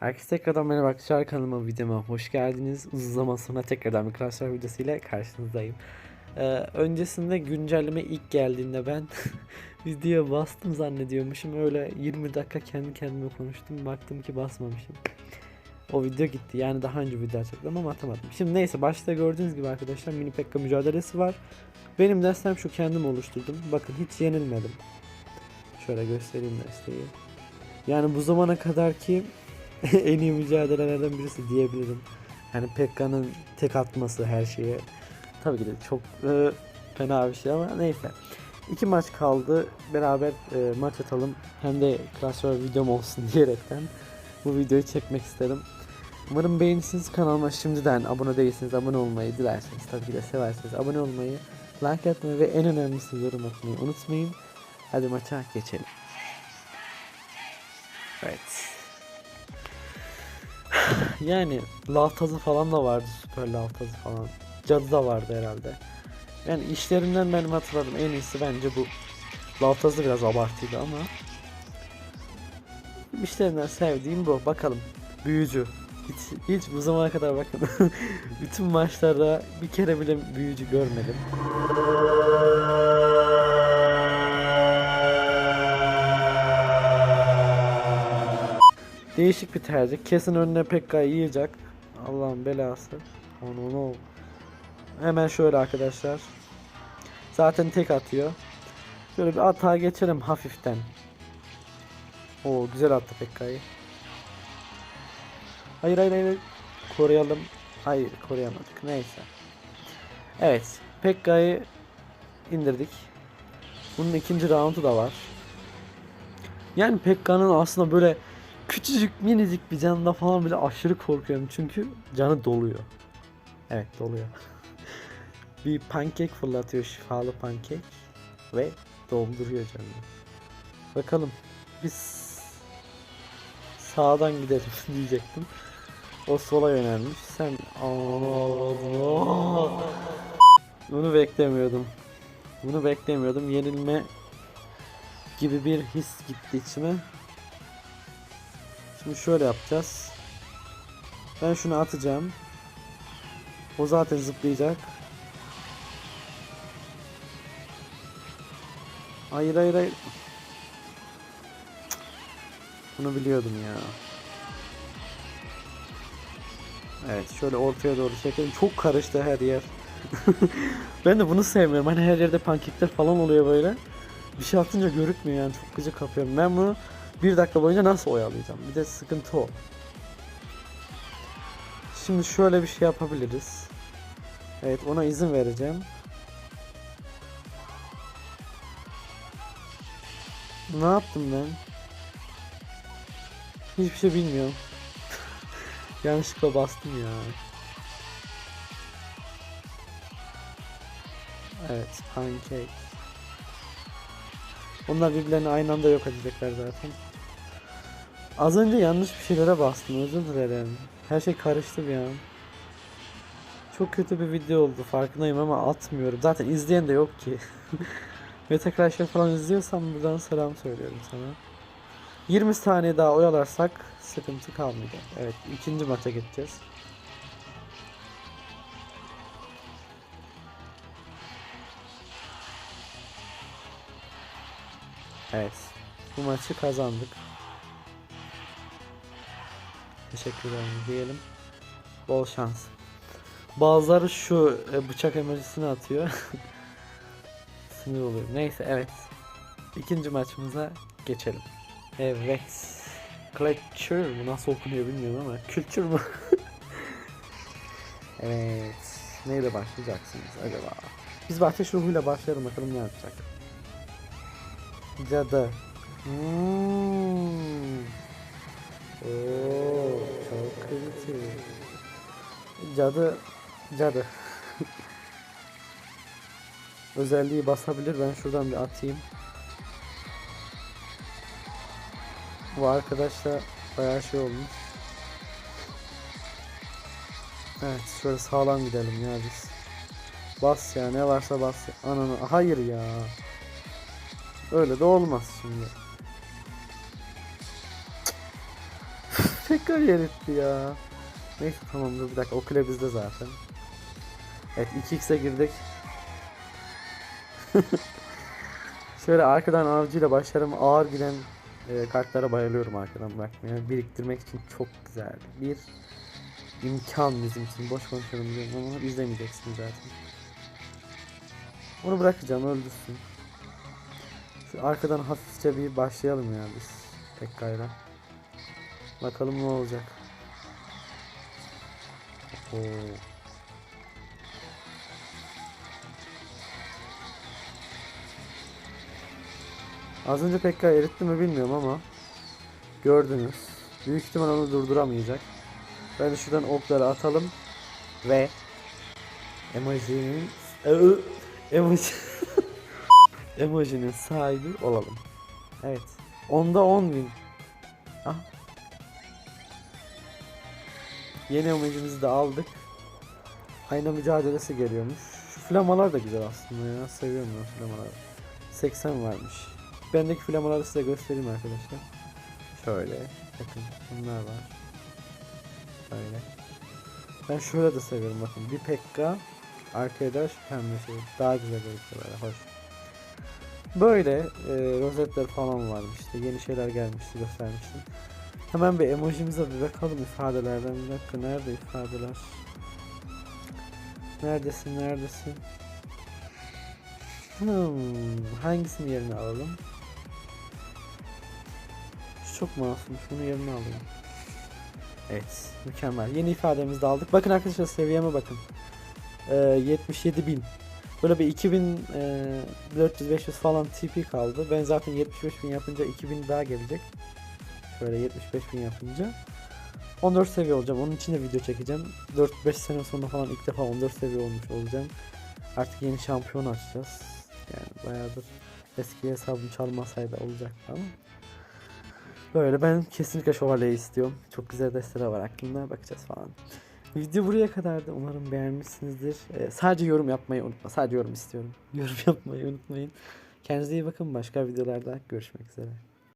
Herkese tekrardan merhaba arkadaşlar kanalıma videoma hoş geldiniz. Uzun zaman sonra tekrardan bir Clash videosu ile karşınızdayım. Ee, öncesinde güncelleme ilk geldiğinde ben videoya bastım zannediyormuşum. Öyle 20 dakika kendi kendime konuştum. Baktım ki basmamışım. O video gitti. Yani daha önce video açıkladım ama atamadım. Şimdi neyse başta gördüğünüz gibi arkadaşlar mini pekka mücadelesi var. Benim destem şu kendim oluşturdum. Bakın hiç yenilmedim. Şöyle göstereyim desteği. Yani bu zamana kadar ki en iyi mücadelelerden birisi diyebilirim. Yani Pekka'nın tek atması her şeye. Tabii ki de çok e, fena bir şey ama neyse. İki maç kaldı. Beraber e, maç atalım. Hem de Clash Royale videom olsun diyerekten bu videoyu çekmek istedim. Umarım beğenirsiniz kanalıma şimdiden abone değilseniz abone olmayı dilerseniz tabii ki de severseniz abone olmayı, like atmayı ve en önemlisi yorum atmayı unutmayın. Hadi maça geçelim. Evet. Yani Lavtazı falan da vardı süper Lavtazı falan. Cadı da vardı herhalde. Yani işlerinden benim hatırladım en iyisi bence bu. Lavtazı biraz abartıydı ama. İşlerinden sevdiğim bu. Bakalım. Büyücü. Hiç, hiç bu zamana kadar bakın. Bütün maçlarda bir kere bile büyücü görmedim. Değişik bir tercih. Kesin önüne Pekka'yı yiyecek. Allah'ın belası. Onu onu. Hemen şöyle arkadaşlar. Zaten tek atıyor. Şöyle bir atağa geçelim hafiften. Oo güzel attı Pekka'yı. Hayır hayır hayır. Koruyalım. Hayır koruyamadık. Neyse. Evet. Pekka'yı indirdik. Bunun ikinci roundu da var. Yani Pekka'nın aslında böyle küçücük minicik bir canında falan bile aşırı korkuyorum çünkü canı doluyor. Evet doluyor. bir pankek fırlatıyor şifalı pankek ve dolduruyor canını. Bakalım biz sağdan gidelim diyecektim. O sola yönelmiş. Sen bunu beklemiyordum. Bunu beklemiyordum. Yenilme gibi bir his gitti içime. Şimdi şöyle yapacağız. Ben şunu atacağım. O zaten zıplayacak. Hayır hayır hayır. Bunu biliyordum ya. Evet şöyle ortaya doğru çekelim. Çok karıştı her yer. ben de bunu sevmiyorum. Hani her yerde pankekler falan oluyor böyle. Bir şey atınca görükmüyor yani çok gıcık kapıyorum. Ben bunu bir dakika boyunca nasıl oyalayacağım? Bir de sıkıntı o. Şimdi şöyle bir şey yapabiliriz. Evet ona izin vereceğim. Ne yaptım ben? Hiçbir şey bilmiyorum. Yanlışlıkla bastım ya. Evet, pancake. Onlar birbirlerini aynı anda yok edecekler zaten. Az önce yanlış bir şeylere bastım özür dilerim. Her şey karıştı bir an. Çok kötü bir video oldu farkındayım ama atmıyorum. Zaten izleyen de yok ki. Şey falan izliyorsan buradan selam söylüyorum sana. 20 saniye daha oyalarsak sıkıntı kalmayacak. Evet ikinci maça geçeceğiz. Evet. Bu maçı kazandık. Teşekkür ederim diyelim. Bol şans. Bazıları şu e, bıçak emojisini atıyor. Sinir oluyor. Neyse evet. İkinci maçımıza geçelim. Evet. Culture bu nasıl okunuyor bilmiyorum ama kültür mü? evet. Neyle başlayacaksınız acaba? Biz ateş ruhuyla başlayalım bakalım ne yapacak. Cadı. Hmm. Oo, kritik. Cadı, cadı. Özelliği basabilir. Ben şuradan bir atayım. Bu arkadaşla bayağı şey olmuş. Evet, şöyle sağlam gidelim ya biz. Bas ya, ne varsa bas. Ananı, hayır ya. Öyle de olmaz şimdi. Tekrar eritti ya. Neyse tamam dur bir dakika o kule bizde zaten. Evet 2x'e girdik. Şöyle arkadan avcıyla başlarım ağır giden e, kartlara bayılıyorum arkadan bırakmaya. Biriktirmek için çok güzel bir imkan bizim için. Boş konuşuyorum diyorum ama izlemeyeceksin zaten. Onu bırakacağım öldürsün. Şu arkadan hafifçe bir başlayalım ya biz Pekka'yla. Bakalım ne olacak. Oo. Az önce Pekka eritti mi bilmiyorum ama gördünüz. Büyük ihtimal onu durduramayacak. Ben şuradan okları atalım ve emojinin emoji emojinin sahibi olalım. Evet. Onda 10 bin. Ah. Yeni emojimizi de aldık. Ayna mücadelesi geliyormuş. Şu flamalar da güzel aslında ya. Seviyorum ben flamaları. 80 varmış. Bendeki flamaları size göstereyim arkadaşlar. Şöyle. Bakın bunlar var. Böyle. Ben şöyle de seviyorum bakın. Bir pekka arkaya da şu pembe şey. Daha güzel böyle hoş. Böyle e, rozetler falan varmış işte. Yeni şeyler gelmişti göstermiştim. Hemen bir emojimize bir bakalım ifadelerden. Bir dakika nerede ifadeler? Neredesin neredesin? Hmm, hangisini yerine alalım? Şu çok masummuş. Bunu yerine alayım. Evet. Mükemmel. Yeni ifademizi de aldık. Bakın arkadaşlar seviyeme bakın. Ee, 77 bin. Böyle bir 2000 e, 400-500 falan TP kaldı. Ben zaten 75 bin yapınca 2000 daha gelecek. Şöyle 75 bin yapınca. 14 seviye olacağım. Onun için de video çekeceğim. 4-5 sene sonra falan ilk defa 14 seviye olmuş olacağım. Artık yeni şampiyon açacağız. Yani bayağıdır eski hesabım çalmasaydı olacak ama. Böyle ben kesinlikle şövalyeyi istiyorum. Çok güzel desteler var aklımda bakacağız falan. Video buraya kadardı. Umarım beğenmişsinizdir. Ee, sadece yorum yapmayı unutma. Sadece yorum istiyorum. Yorum yapmayı unutmayın. Kendinize iyi bakın. Başka videolarda görüşmek üzere.